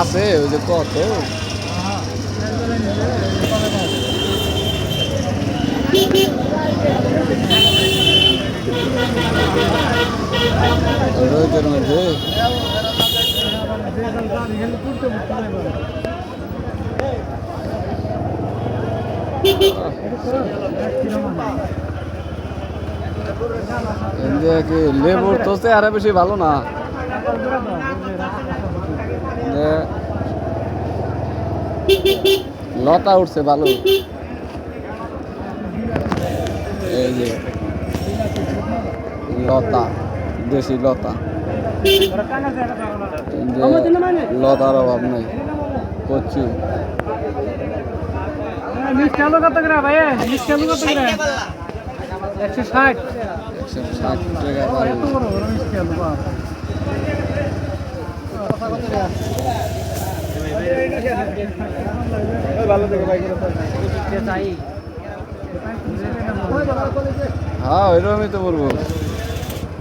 আছে ওই যে কত রোদের মধ্যে লেবুর তো চেহারা বেশি ভালো না যে লতা উঠছে ভালো এই যে। লতা দেশি লতা। লতার অভাব নাই। কচু মিষ্টি আলু কত করে ভাই মিষ্টি আলু কত করে? একশো ষাট। একশো ষাট টাকা ভাই হ্যাঁ ওইরকমই তো বলব।